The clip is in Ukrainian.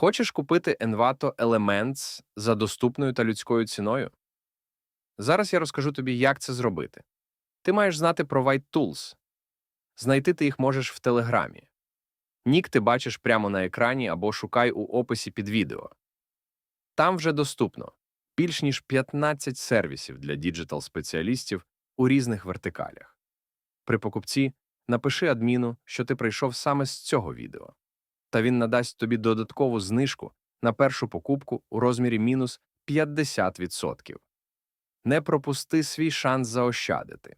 Хочеш купити Envato Elements за доступною та людською ціною? Зараз я розкажу тобі, як це зробити. Ти маєш знати про White Tools. Знайти ти їх можеш в Телеграмі. Нік ти бачиш прямо на екрані або шукай у описі під відео. Там вже доступно більш ніж 15 сервісів для діджитал-спеціалістів у різних вертикалях. При покупці напиши адміну, що ти прийшов саме з цього відео, та він надасть тобі додаткову знижку на першу покупку у розмірі мінус 50%. Не пропусти свій шанс заощадити.